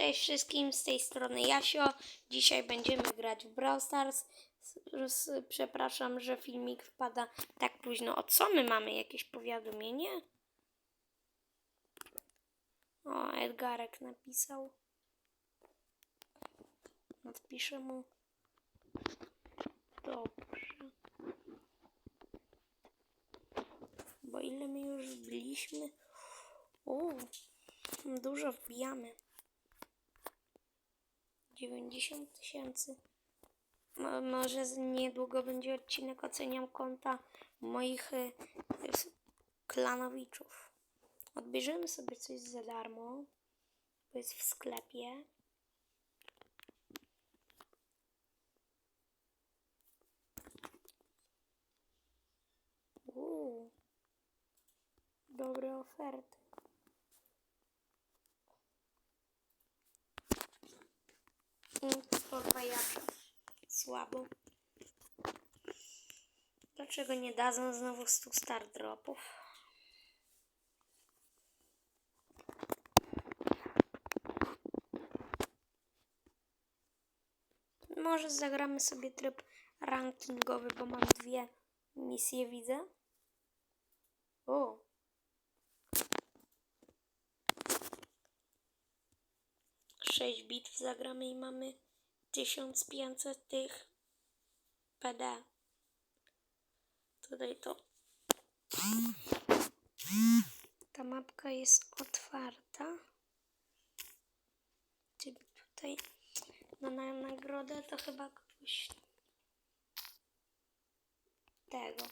Cześć wszystkim, z tej strony Jasio. Dzisiaj będziemy grać w Brawl Stars. Przepraszam, że filmik wpada tak późno. O co my mamy? Jakieś powiadomienie? O, Edgarek napisał. Odpiszę mu. Dobrze. Bo ile my już byliśmy? O, dużo wbijamy. 90 tysięcy. Mo- Może niedługo będzie odcinek oceniam konta moich y, klanowiczów. Odbierzemy sobie coś za darmo. To jest w sklepie. Uuu. Dobre oferty. Mm, Podwajacze. Słabo. Dlaczego nie dadzą znowu 100 star dropów? Może zagramy sobie tryb rankingowy, bo mam dwie misje, widzę. O! Sześć bitw zagramy i mamy 1500 tych PD. Tutaj to. Ta mapka jest otwarta. Czyli tutaj no na nagrodę to chyba ktoś tego.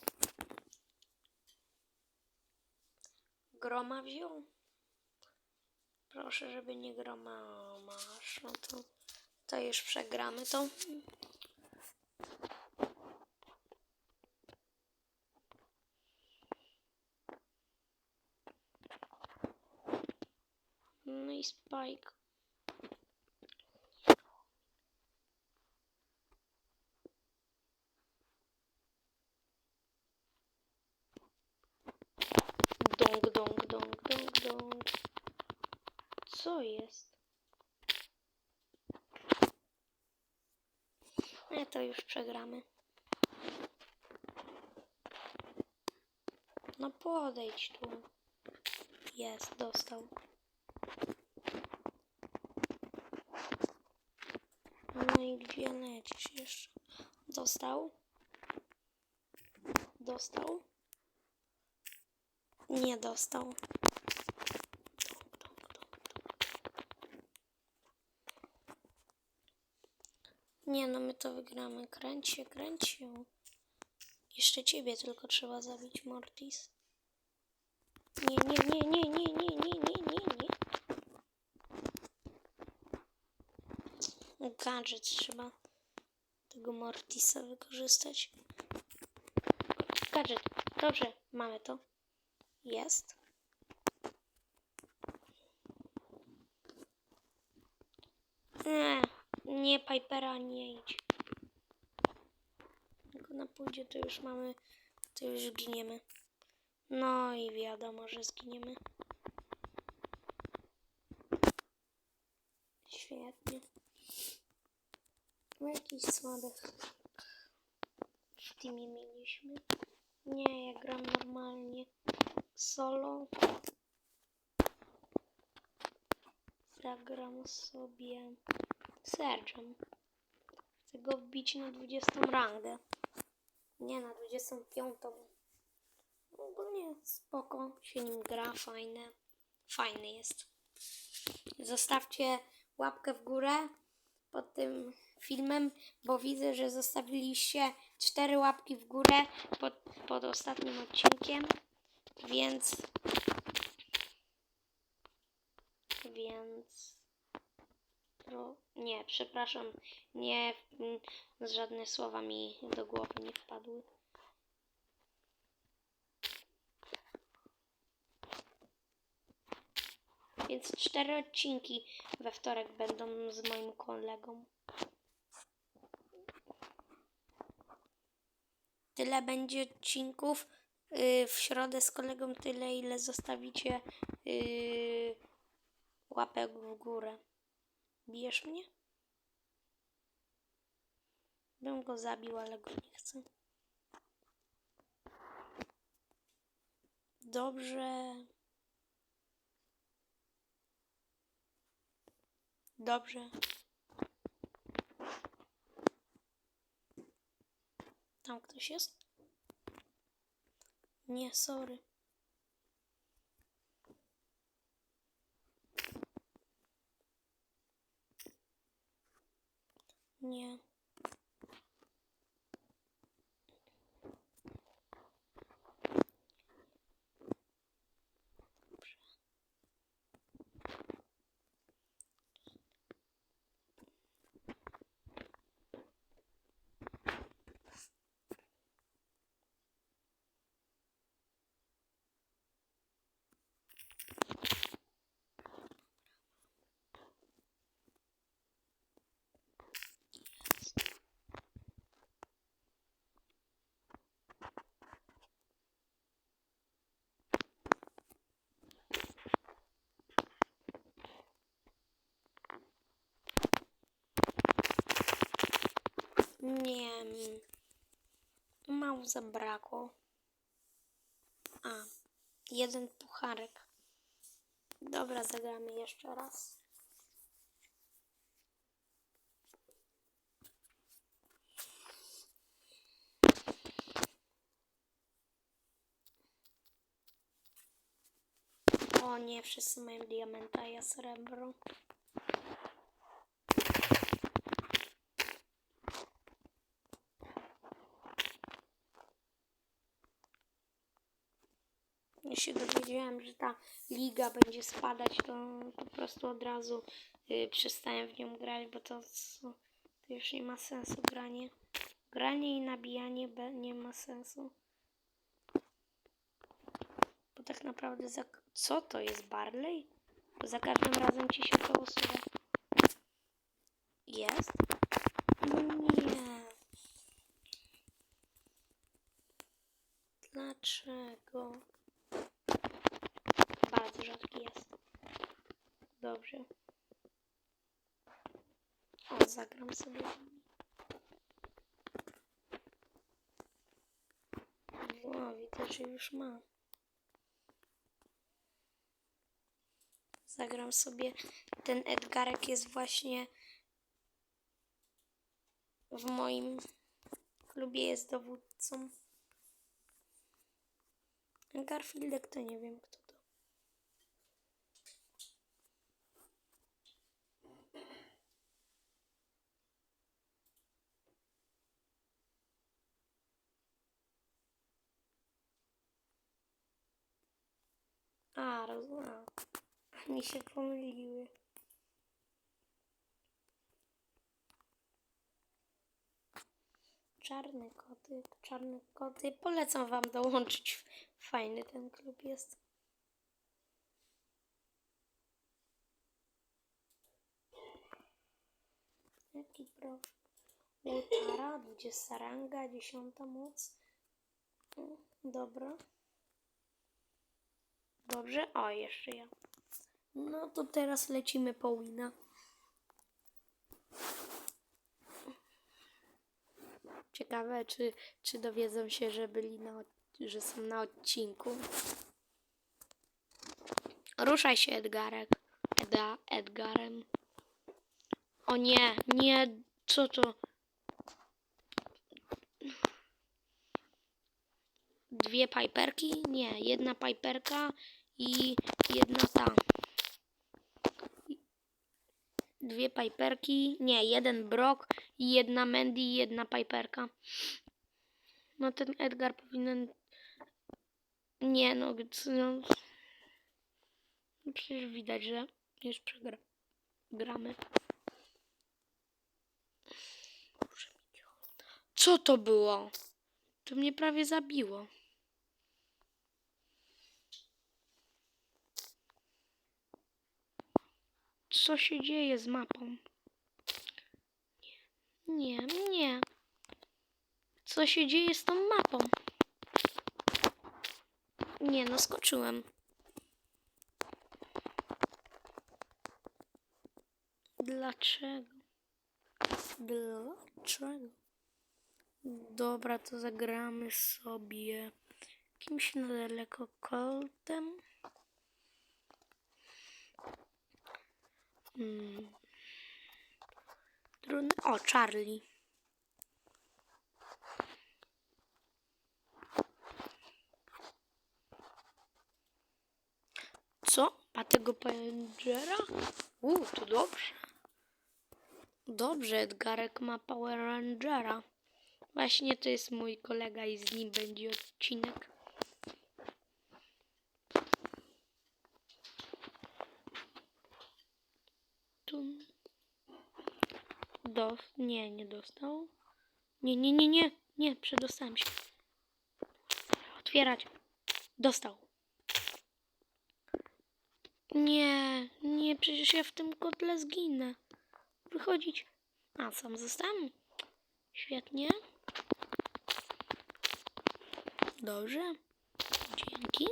Groma wziął. Proszę, żeby nie groma masz. No to, to już przegramy to. No i Spike. Nie, to już przegramy. No podejdź tu. Jest, dostał. No i gdzie lecisz jeszcze? Dostał? Dostał? Nie dostał. Nie no, my to wygramy. Kręć się, kręć się. Jeszcze ciebie tylko trzeba zabić, Mortis. Nie, nie, nie, nie, nie, nie, nie, nie, nie, nie. Gadżet trzeba tego Mortisa wykorzystać. Gadżet. Dobrze, mamy to. Jest. Nie, nie Pipera nie idź. Jak ona pójdzie, to już mamy, to już giniemy. No i wiadomo, że zginiemy. Świetnie. No jakiś słabych w teamie mieliśmy. Nie, ja gram normalnie solo. Zagram sobie Serge'em. Chcę go wbić na 20 rangę. Nie, na 25. Ogólnie spoko się nim gra, fajne. Fajny jest. Zostawcie łapkę w górę pod tym filmem, bo widzę, że zostawiliście cztery łapki w górę pod, pod ostatnim odcinkiem, więc więc pro, nie, przepraszam, nie mm, żadne słowa mi do głowy nie wpadły. Więc cztery odcinki we wtorek będą z moim kolegą. Tyle będzie odcinków. Yy, w środę z kolegą tyle, ile zostawicie yy, łapek w górę. Bijesz mnie? Bym go zabił, ale go nie chcę. Dobrze. Dobrze. Tam ktoś jest? Nie, sorry. Nie. Nie. Mało zabrakło. A, jeden pucharek. Dobra, zagramy jeszcze raz. O nie, wszyscy mają diamenta, ja srebro. Ja się że ta liga będzie spadać, to po prostu od razu y, przestałem w nią grać, bo to, to już nie ma sensu granie. Granie i nabijanie nie ma sensu. Bo tak naprawdę za... Co to jest Barley? Bo za każdym razem ci się to usuwa. Jest? Nie. Dlaczego? Bardzo rzadki jest. Dobrze. O, zagram sobie. O, widzę, że już ma. Zagram sobie. Ten Edgarek jest właśnie w moim klubie jest dowódcą. Garfieldek to nie wiem kto A, rozumiem. Mi się pomyliły. Czarny kotyk, czarny koty. Polecam wam dołączyć. Fajny ten klub jest. Jaki proszę. Łotara, 20 ranga, 10 moc. Mm, Dobra. Dobrze, o jeszcze ja. No to teraz lecimy po wina. Ciekawe, czy, czy dowiedzą się, że byli na, że są na odcinku. Ruszaj się, Edgarek. Eda, Edgarem. O nie, nie, co to? Dwie piperki? Nie, jedna piperka i jedna ta. Dwie piperki, nie, jeden brok i jedna Mandy i jedna piperka. No ten Edgar powinien... Nie no, no... no Przecież widać, że już przegramy. Gramy. Co to było? To mnie prawie zabiło. Co się dzieje z mapą? Nie, nie. Co się dzieje z tą mapą? Nie, no skoczyłem. dlaczego? Dlaczego? Dobra, to zagramy sobie kimś na daleko koltem. Hmm. O, Charlie. Co? Ma tego Rangera? Uuu, to dobrze. Dobrze, Edgarek ma Power Rangera. Właśnie to jest mój kolega i z nim będzie odcinek. Tu. Dos... Nie, nie dostał. Nie, nie, nie, nie. Nie, przedostałem się. Otwierać. Dostał. Nie, nie, przecież ja w tym kotle zginę. Wychodzić. A, sam zostałem. Świetnie. Dobrze. Dzięki.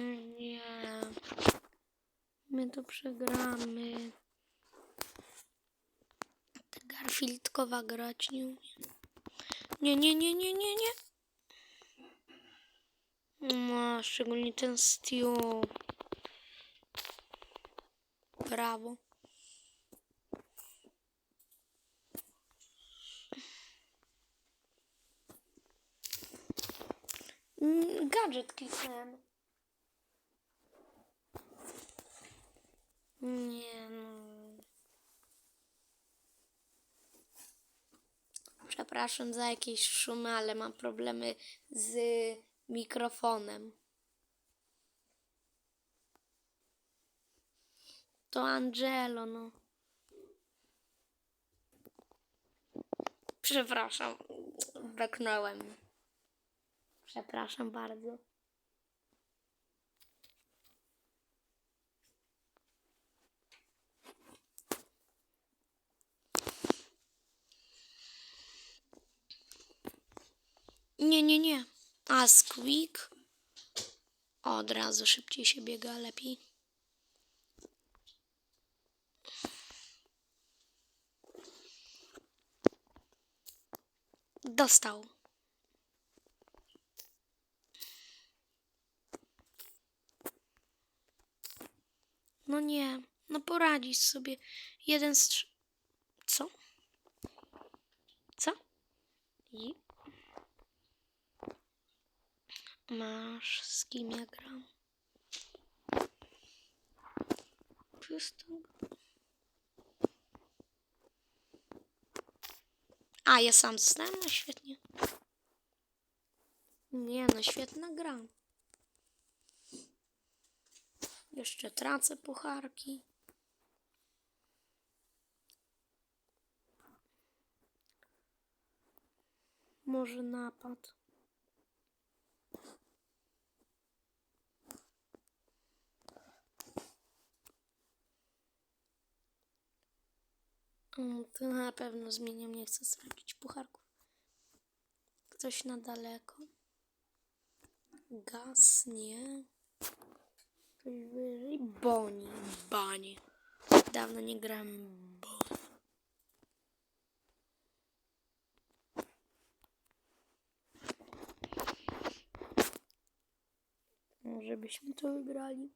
Nie. My to przegramy. Ta Garfieldkowa grać nie umie. Nie, nie, nie, nie, nie, nie. No, szczególnie ten Stew. Brawo. Mm, Gadżet. Nie no. Przepraszam za jakieś szumy, ale mam problemy z mikrofonem. To Angelo, no. Przepraszam, beknąłem. Przepraszam bardzo. Nie, nie, nie. A Squeak od razu szybciej się biega lepiej. Dostał. No nie, no poradzisz sobie. Jeden strz... Co? Co? I? Masz z kim ja gram? A, ja sam zostałem? No świetnie. Nie no, świetna gra. Jeszcze tracę pucharki. Może napad. Mm, To na pewno zmieniam, nie chcę stracić pucharków. Ktoś na daleko. Gaz, nie. Ktoś wyżej. Boni. Bani. Dawno nie grałem Boni. Może byśmy to wygrali.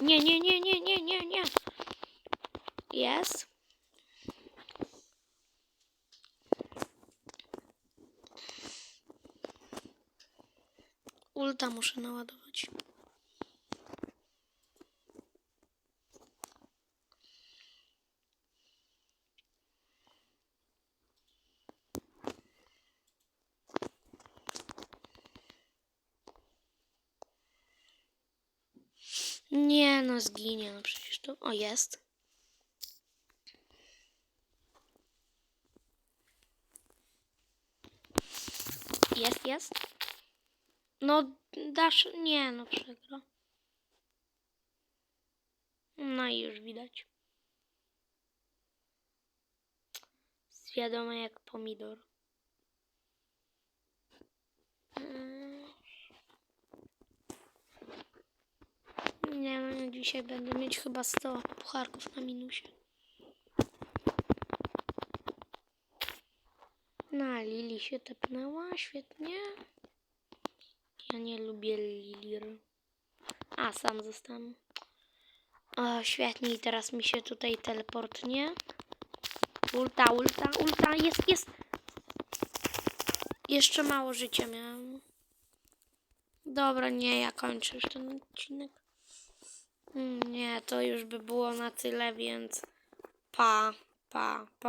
Nie, nie, nie, nie, nie, nie, nie. Jest. Ulta muszę naładować. Nie, no zginie, no przecież to... O, jest. Jest, jest. No, dasz... Nie, no przegra. No i już widać. Wiadomo jak pomidor. Mm. Nie no, dzisiaj będę mieć chyba 100 pucharków na minusie. Na Lili się tepnęła, świetnie. Ja nie lubię Lilir. A, sam zostałem. O, świetnie i teraz mi się tutaj teleportnie. Ulta, ulta, ulta, jest, jest. Jeszcze mało życia miałem. Dobra, nie, ja kończę już ten odcinek. Mm, Nie, to już by było na tyle, więc pa, pa, pa.